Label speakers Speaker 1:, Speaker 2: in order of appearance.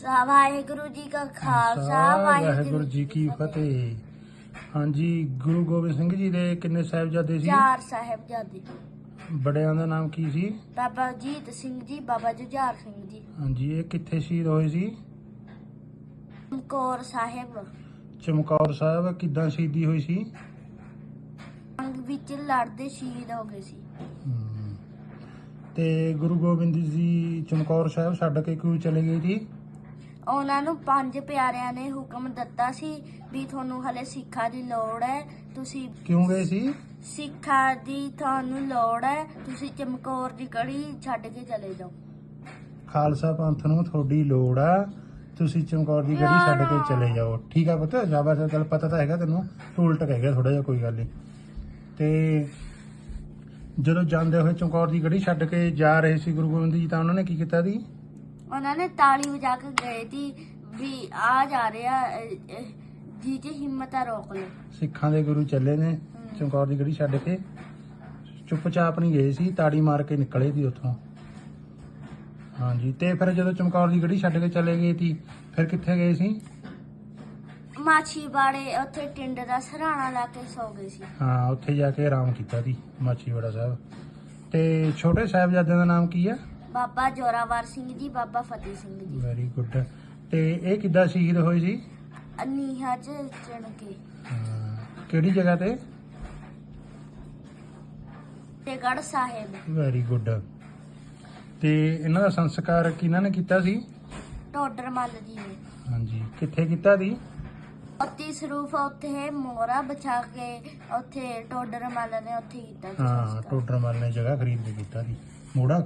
Speaker 1: ਵਾਹਿਗੁਰੂ ਜੀ ਕਾ ਖਾਲਸਾ
Speaker 2: ਵਾਹਿਗੁਰੂ ਜੀ ਕੀ ਫਤਿਹ। ਹਾਂਜੀ ਗੁਰੂ ਗੋਬਿੰਦ ਸਿੰਘ ਜੀ ਦੇ ਕਿੰਨੇ ਸਾਹਿਬਜ਼ਾਦੇ ਸੀ?
Speaker 1: ਚਾਰ ਸਾਹਿਬਜ਼ਾਦੇ
Speaker 2: ਬੜਿਆਂ ਦਾ ਨਾਮ ਕੀ ਸੀ?
Speaker 1: ਬਾਬਾ ਜੀਤ ਸਿੰਘ ਜੀ ਬਾਬਾ ਜੁਝਾਰ ਸਿੰਘ ਜੀ।
Speaker 2: ਹਾਂਜੀ ਇਹ ਕਿੱਥੇ ਸ਼ਹੀਦ ਹੋਏ ਸੀ?
Speaker 1: ਚਮਕੌਰ ਸਾਹਿਬ।
Speaker 2: ਚਮਕੌਰ ਸਾਹਿਬ ਕਿੱਦਾਂ ਸ਼ਹੀਦੀ ਹੋਈ ਸੀ?
Speaker 1: ਅੰਗ ਵਿੱਚ ਲੜਦੇ ਸ਼ਹੀਦ ਹੋ ਗਏ ਸੀ।
Speaker 2: ਤੇ ਗੁਰੂ ਗੋਬਿੰਦ ਜੀ ਚਮਕੌਰ ਸਾਹਿਬ ਛੱਡ ਕੇ ਕਿਉਂ ਚਲੇ ਗਏ ਸੀ
Speaker 1: ਉਹਨਾਂ ਨੂੰ ਪੰਜ ਪਿਆਰਿਆਂ ਨੇ ਹੁਕਮ ਦਿੱਤਾ ਸੀ ਵੀ ਤੁਹਾਨੂੰ ਹਲੇ ਸਿੱਖਾਂ ਦੀ ਲੋੜ ਹੈ। ਤੁਸੀਂ
Speaker 2: ਕਿਉਂ ਗਏ ਸੀ?
Speaker 1: ਸਿੱਖਾਂ ਦੀ ਤੁਹਾਨੂੰ ਲੋੜ ਹੈ। ਤੁਸੀਂ ਚਮਕੌਰ ਦੀ ਕੜੀ ਛੱਡ ਕੇ ਚਲੇ ਜਾਓ।
Speaker 2: ਖਾਲਸਾ ਪੰਥ ਨੂੰ ਤੁਹਾਡੀ ਲੋੜ ਆ। ਤੁਸੀਂ ਚਮਕੌਰ ਦੀ ਗੜੀ ਛੱਡ ਕੇ ਚਲੇ ਜਾਓ। ਠੀਕ ਆ ਪੁੱਤ ਸ਼ਾਬਾਸ਼ ਚੱਲ ਪਤਾ ਤਾਂ ਹੈਗਾ ਤੈਨੂੰ। ਤੂੰ ਉਲਟ ਕਹਿ ਗਿਆ ਥੋੜਾ ਜਿਹਾ ਕੋਈ ਗੱਲ ਨਹੀਂ ਤੇ ਜਦੋਂ ਜਾਂਦੇ ਹੋਏ ਚਮਕੌਰ ਦੀ ਗੜੀ ਛੱਡ ਕੇ ਜਾ ਰਹੇ ਸੀ ਗੁਰੂ ਗੋਬਿੰਦ ਜੀ ਤਾਂ ਉਹਨਾਂ ਨੇ ਕੀ ਕੀਤਾ ਸੀ
Speaker 1: ਉਹਨਾਂ ਨੇ ਤਾਲੀ ਵਜਾ ਕੇ ਗਏ ਸੀ ਵੀ ਆ ਜਾ ਰਿਹਾ ਜੀ ਜੀ ਹਿੰਮਤ ਆ ਰੋਕ ਲਓ।
Speaker 2: ਸਿੱਖਾਂ ਦੇ ਗੁਰੂ ਚੱਲੇ ਨੇ ਚਮਕੌਰ ਦੀ ਗੜੀ ਛੱਡ ਕੇ। ਚੁੱਪਚਾਪ ਨਹੀਂ ਗਏ ਸੀ ਤਾੜੀ ਮਾਰ ਕੇ ਨਿਕਲੇ ਸੀ ਉੱਥੋਂ। ਹਾਂਜੀ ਤੇ ਫਿਰ ਜਦੋਂ ਚਮਕੌਰ ਦੀ ਗੜੀ ਛੱਡ ਕੇ ਚਲੇ ਗਏ ਸੀ ਫਿਰ ਕਿੱਥੇ ਗਏ ਸੀ?
Speaker 1: ਮਾਛੀਵਾੜੇ ਉੱਥੇ ਟਿੰਡ ਦਾ ਸਰਾਣਾ ਲਾ ਕੇ ਸੌ ਗਏ ਸੀ।
Speaker 2: ਹਾਂ ਉੱਥੇ ਜਾ ਕੇ ਆਰਾਮ ਕੀਤਾ ਸੀ ਮਾਚੀਵਾੜਾ ਸਾਹਿਬ। ਤੇ ਛੋਟੇ ਸਾਹਿਬਜ਼ਾਦਿਆਂ ਦਾ ਨਾਮ ਕੀ ਆ?
Speaker 1: ਬਾਬਾ ਜੋਰਾਵਰ ਸਿੰਘ ਜੀ ਬਾਬਾ ਫਤਿਹ ਸਿੰਘ ਜੀ।
Speaker 2: ਵੈਰੀ ਗੁੱਡ ਤੇ ਇਹ ਕਿੱਦਾਂ ਸ਼ਹੀਦ ਹੋਏ ਸੀ?
Speaker 1: ਨੀਹਾਂ ਚ ਚਣ ਕੇ।
Speaker 2: ਹਾਂ, ਕਿਹੜੀ ਜਗ੍ਹਾ ਤੇ?
Speaker 1: ਤੇ ਗੜ ਸਾਹਿਬ।
Speaker 2: ਵੈਰੀ ਗੁੱਡ ਤੇ ਇਹਨਾਂ ਦਾ ਸੰਸਕਾਰ ਕਿਹਨਾਂ ਨੇ ਕੀਤਾ ਸੀ?
Speaker 1: ਟੋਡਰ ਮੱਲ ਜੀ ਨੇ।
Speaker 2: ਹਾਂਜੀ। ਕਿੱਥੇ ਕੀਤਾ ਸੀ?
Speaker 1: ਉੱਤੀ ਸਰੂਫ ਉੱਥੇ ਮੋਰਾ ਬਚਾ ਕੇ ਉੱਥੇ ਟੋਡਰ ਮੱਲ ਨੇ ਉੱਥੇ ਕੀਤਾ ਸੀ
Speaker 2: ਹਾਂ
Speaker 1: ਸੰਸਕਾਰ।
Speaker 2: ਟੋਡਰਮਲ ਨੇ ਜਗ੍ਹਾ ਖਰੀਦ ਕੇ ਕੀਤਾ ਸੀ। ਮੋੜਾ